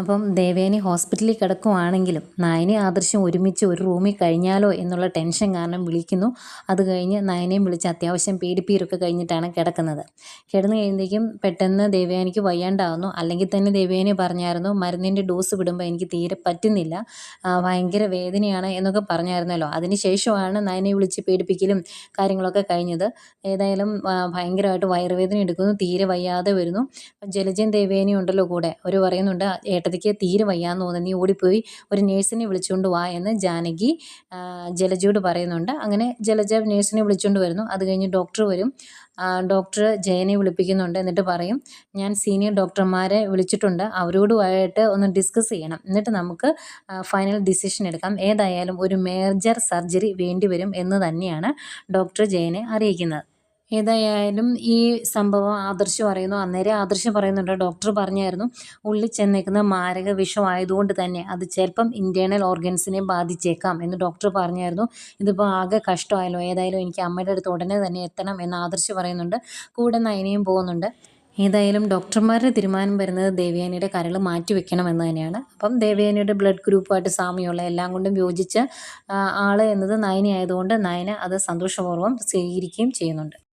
അപ്പം ദേവേനി ഹോസ്പിറ്റലിൽ കിടക്കുവാണെങ്കിലും നയനെ ആദർശം ഒരുമിച്ച് ഒരു റൂമിൽ കഴിഞ്ഞാലോ എന്നുള്ള ടെൻഷൻ കാരണം വിളിക്കുന്നു. അത് കഴിഞ്ഞ് നയനെയും വിളിച്ച് അത്യാവശ്യം പേടിപ്പീരൊക്കെ കഴിഞ്ഞിട്ടാണ് കിടക്കുന്നത്. കിടന്നു കഴിയുമ്പോഴേക്കും പെട്ടെന്ന് ദേവയാനിക്ക് വയ്യാണ്ടാവുന്നു. അല്ലെങ്കിൽ തന്നെ ദേവയാനി പറഞ്ഞായിരുന്നു മരുന്നിന്റെ ഡോസ് വിടുമ്പോൾ എനിക്ക് തീരെ പറ്റുന്നില്ല. ഭയങ്കര വേദനയാണ് എന്നൊക്കെ പറഞ്ഞായിരുന്നല്ലോ. അതിന് ശേഷമാണ് നയനെ വിളിച്ച് പേടിപ്പിക്കലും കാര്യങ്ങളൊക്കെ കഴിഞ്ഞത്. ഏതായാലും ഭയങ്കരമായിട്ട് വയറുവേദന എടുക്കുന്നു. തീരെ വയ്യാതെ വരുന്നു. ജലജൻ ദേവേനി ഉണ്ടല്ലോ കൂടെ. അവർ പറയുന്നുണ്ട് ഏട്ടത്തിക്ക് തീരെ വയ്യാന്ന് തോന്നുന്നു. നീ ഓടിപ്പോയി ഒരു നേഴ്സിനെ വിളിച്ചുകൊണ്ട് വാ എന്ന് ജാനകി ജലജയോട് പറയുന്നുണ്ട്. അങ്ങനെ ജലജ നേഴ്സിനെ വിളിച്ചുകൊണ്ട് വരുന്നു. അത് കഴിഞ്ഞ് ഡോക്ടർ വരും. ഡോക്ടർ ജയനെ വിളിപ്പിക്കുന്നുണ്ട് എന്നിട്ട് പറയും ഞാൻ സീനിയർ ഡോക്ടർമാരെ വിളിച്ചിട്ടുണ്ട്. അവരോടുമായിട്ട് ഒന്ന് ഡിസ്കസ് ചെയ്യണം. എന്നിട്ട് നമുക്ക് ഫൈനൽ ഡിസിഷൻ എടുക്കാം. ഏതായാലും ഒരു മേജർ സർജറി വേണ്ടിവരും എന്ന് തന്നെയാണ് ഡോക്ടർ ജയനെ അറിയിക്കുന്നത്. ഏതായാലും ഈ സംഭവം ആദർശ് പറയുന്നു. അന്നേരം ആദർശം പറയുന്നുണ്ട് ഡോക്ടർ പറഞ്ഞായിരുന്നു ഉള്ളിൽ ചെന്നേക്കുന്ന മാരക വിഷമായതുകൊണ്ട് തന്നെ അത് ചിലപ്പം ഇന്റേർണൽ ഓർഗൻസിനെ ബാധിച്ചേക്കാം എന്ന് ഡോക്ടർ പറഞ്ഞായിരുന്നു. ഇതിപ്പോൾ ആകെ കഷ്ടമായല്ലോ. ഏതായാലും എനിക്ക് അമ്മയുടെ അടുത്ത് ഉടനെ തന്നെ എത്തണം എന്ന് ആദർശ് പറയുന്നുണ്ട്. കൂടെ നയനയും പോകുന്നുണ്ട്. ഏതായാലും ഡോക്ടർമാരുടെ തീരുമാനം വരുന്നത് ദേവയാനിയുടെ കരൾ മാറ്റി വെക്കണം എന്ന് തന്നെയാണ്. അപ്പം ദേവയാനിയുടെ ബ്ലഡ് ഗ്രൂപ്പുമായിട്ട് സാമ്യമുള്ള എല്ലാം കൊണ്ടും യോജിച്ച ആൾ എന്നത് നയനയായതുകൊണ്ട് നയന അത് സന്തോഷപൂർവം സ്വീകരിക്കുകയും ചെയ്യുന്നുണ്ട്.